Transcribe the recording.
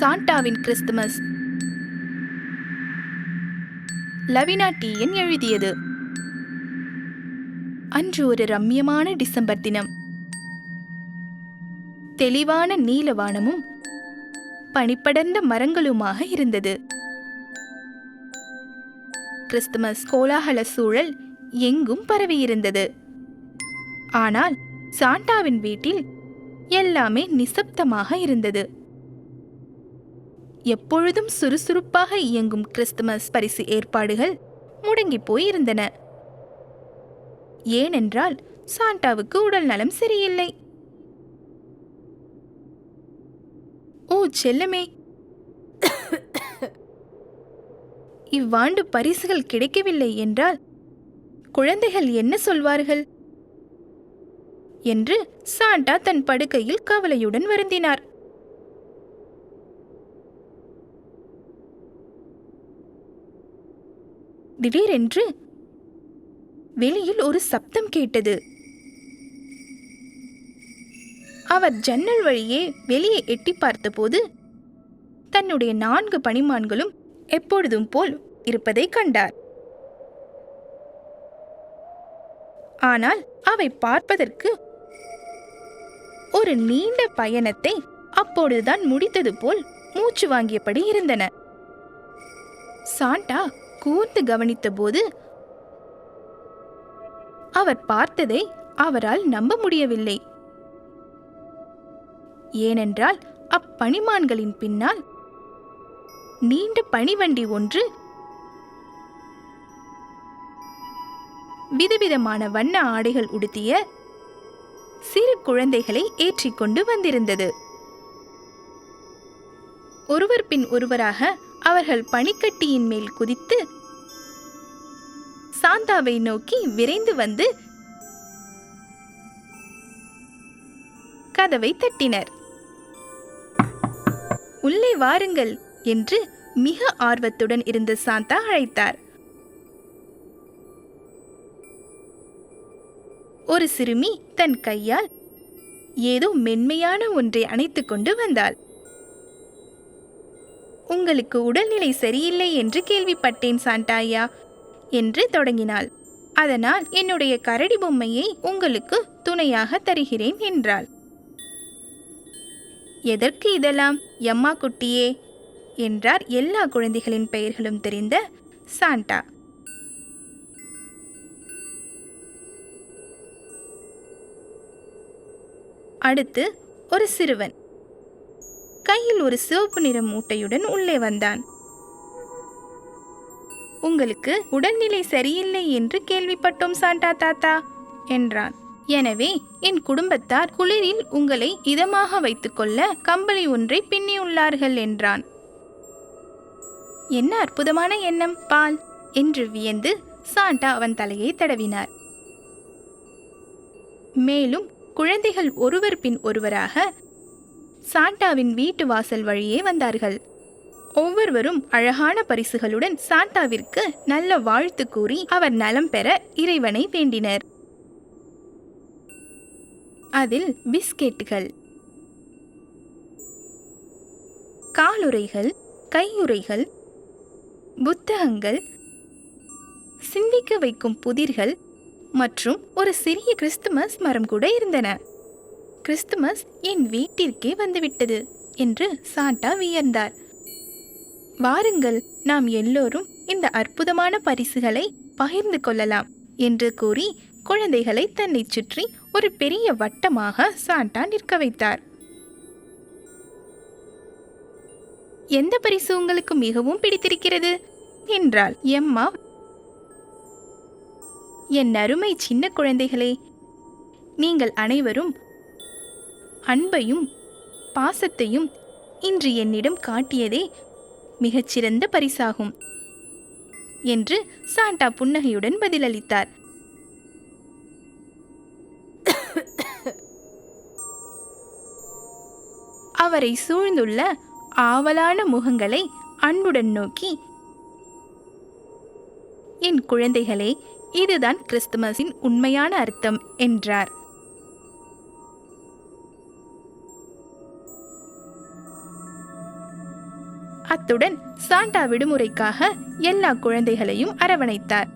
சாண்டாவின் Christmas. லவினா டீயன் எழுதியது. அன்று ஒரு ரம்மியமான டிசம்பர் தினம். தெளிவான நீல வானமும் பனிப்படர்ந்த மரங்களுமாக இருந்தது. கிறிஸ்துமஸ் கோலாகல சூழல் எங்கும் பரவியிருந்தது. ஆனால் சாண்டாவின் வீட்டில் எல்லாமே நிசப்தமாக இருந்தது. எப்பொழுதும் சுறுசுறுப்பாக இயங்கும் கிறிஸ்துமஸ் பரிசு ஏற்பாடுகள் முடங்கி போயிருந்தன ஏனென்றால் சாண்டாவுக்கு உடல் நலம் சரியில்லை. ஓ செல்லமே! இவ்வாண்டு பரிசுகள் கிடைக்கவில்லை என்றால் குழந்தைகள் என்ன சொல்வார்கள்? என்று சாண்டா தன் படுக்கையில் கவலையுடன் வருந்தினார். திடீரென்று வெளியில் ஒரு சப்தம் கேட்டது. அவர் ஜன்னல் வழியே வெளியே எட்டி பார்த்தபோது தன்னுடைய நான்கு பணிமான்களும் எப்பொழுதும் போல் இருப்பதை கண்டார். ஆனால் அவை பார்ப்பதற்கு ஒரு நீண்ட பயணத்தை அப்பொழுதுதான் முடித்தது போல் மூச்சு வாங்கியபடி இருந்தன. சாண்டா கூர்ந்து கவனித்தபோது அவர் பார்த்ததை அவரால் நம்ப முடியவில்லை. ஏனென்றால் அப்பணிமான்களின் பின்னால் நீண்ட பனிவண்டி ஒன்று விதவிதமான வண்ண ஆடைகள் உடுத்திய சிறு குழந்தைகளை ஏற்றிக்கொண்டு வந்திருந்தது. ஒருவர் பின் ஒருவராக அவர்கள் பனிக்கட்டியின் மேல் குதித்து சாந்தாவை நோக்கி விரைந்து வந்து கதவை தட்டினர். உள்ளே வாருங்கள் என்று மிக ஆர்வத்துடன் இருந்த சாந்தா அழைத்தார். ஒரு சிறுமி தன் கையால் ஏதோ மென்மையான ஒன்றை அணைத்துக் கொண்டு வந்தாள். உங்களுக்கு உடல்நிலை சரியில்லை என்று கேள்விப்பட்டேன் சாண்டாயா என்று தொடங்கினாள். அதனால் என்னுடைய கரடி பொம்மையை உங்களுக்கு துணையாக தருகிறேன் என்றாள். எதற்கு இதெல்லாம் எம்மா குட்டியே? என்றார் எல்லா குழந்தைகளின் பெயர்களும் தெரிந்த சாண்டா. அடுத்து ஒரு சிறுவன். கையில் ஒரு சிவப்பு நிற மூட்டையுடன் உள்ளே வந்தான். உங்களுக்கு உடல்நிலை சரியில்லை என்று கேள்விப்பட்டோம் சாண்டா தாத்தா என்றான். எனவே என் குடும்பத்தார் குளிரில் உங்களை இதமாக வைத்துக்கொள்ள கம்பளி ஒன்றை பின்னியுள்ளார்கள் என்றான். என்ன அற்புதமான எண்ணம் பால் என்று வியந்து சாண்டா அவன் தலையை தடவினார். மேலும் குழந்தைகள் ஒருவர் பின் ஒருவராக சாண்டாவின் வீட்டு வாசல் வழியே வந்தார்கள். ஒவ்வொருவரும் அழகான பரிசுகளுடன் சாண்டாவிற்கு நல்ல வாழ்த்து கூறி அவர் நலம் பெற இறைவனை வேண்டினர். அதில் பிஸ்கெட்டுகள். காலுறைகள் கையுறைகள் புத்தகங்கள் சிந்திக்க வைக்கும் புதிர்கள் மற்றும் ஒரு சிறிய கிறிஸ்துமஸ் மரம் கூட இருந்தன. கிறிஸ்துமஸ் என் வீட்டிற்கே வந்துவிட்டது என்று சாண்டா வியர்ந்தார் வாருங்கள் நாம் எல்லோரும் இந்த அற்புதமான பரிசுகளை பகிர்ந்து கொள்ளலாம் என்று கூறி குழந்தைகளை தன்னைச் சுற்றி ஒரு பெரிய வட்டமாக சாண்டா நிற்க வைத்தார். எந்த பரிசு உங்களுக்கு மிகவும் பிடித்திருக்கிறது? என்றாள் எம்மா. என் அருமை சின்ன குழந்தைகளே நீங்கள் அனைவரும் அன்பையும் பாசத்தையும் இன்று என்னிடம் காட்டியதே மிகச்சிறந்த பரிசாகும் என்று சாண்டா புன்னகையுடன் பதிலளித்தார். அவரை சூழ்ந்துள்ள ஆவலான முகங்களை அன்புடன் நோக்கி என் குழந்தைகளே இதுதான் கிறிஸ்துமஸின் உண்மையான அர்த்தம் என்றார். அத்துடன் சாண்டா விடுமுறைக்காக எல்லா குழந்தைகளையும் அரவணைத்தார்.